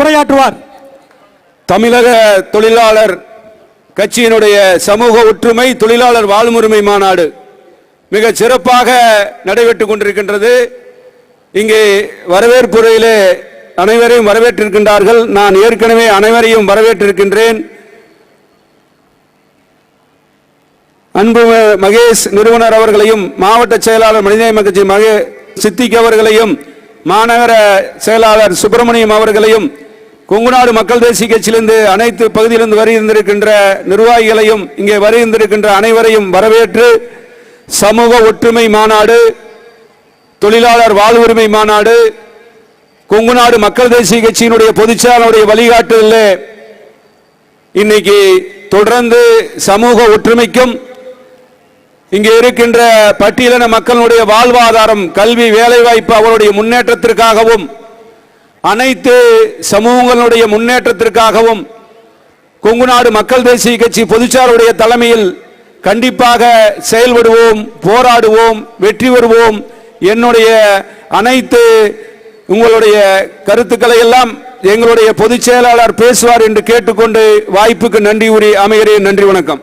உரையாற்றுவார். தமிழக தொழிலாளர் கட்சியினுடைய சமூக ஒற்றுமை தொழிலாளர் வாழ்முரிமை மாநாடு மிக சிறப்பாக நடைபெற்றுக் கொண்டிருக்கின்றது. இங்கே வரவேற்புரையிலே அனைவரையும் வரவேற்றிருக்கின்றார்கள். நான் ஏற்கனவே அனைவரையும் வரவேற்றிருக்கின்றேன். அன்பு மகேஷ் நிறுவனர் அவர்களையும் மாவட்ட செயலாளர் மனிதநேய கட்சி மகே சித்திக் அவர்களையும் மாநகர செயலாளர் சுப்பிரமணியம் அவர்களையும் கொங்குநாடு மக்கள் தேசிய கட்சியிலிருந்து அனைத்து பகுதியிலிருந்து வருகின்றிருக்கின்ற நிர்வாகிகளையும் இங்கே வருகின்றிருக்கின்ற அனைவரையும் வரவேற்று சமூக ஒற்றுமை மாநாடு தொழிலாளர் வாழ்வுரிமை மாநாடு கொங்குநாடு மக்கள் தேசிய கட்சியினுடைய பொதுச்செயலாளருடைய வழிகாட்டுதலில் இன்னைக்கு தொடர்ந்து சமூக ஒற்றுமைக்கும் இங்கே இருக்கின்ற பட்டியலின மக்களுடைய வாழ்வாதாரம் கல்வி வேலைவாய்ப்பு அவருடைய முன்னேற்றத்திற்காகவும் அனைத்து சமூகங்களுடைய முன்னேற்றத்திற்காகவும் கொங்குநாடு மக்கள் தேசிய கட்சி பொதுச்சாருடைய தலைமையில் கண்டிப்பாக செயல்படுவோம் போராடுவோம் வெற்றி பெறுவோம். என்னுடைய அனைத்து உங்களுடைய கருத்துக்களை எல்லாம் எங்களுடைய பொதுச் செயலாளர் பேசுவார் என்று கேட்டுக்கொண்டு வாய்ப்புக்கு நன்றி உரி அமைகிறேன். நன்றி வணக்கம்.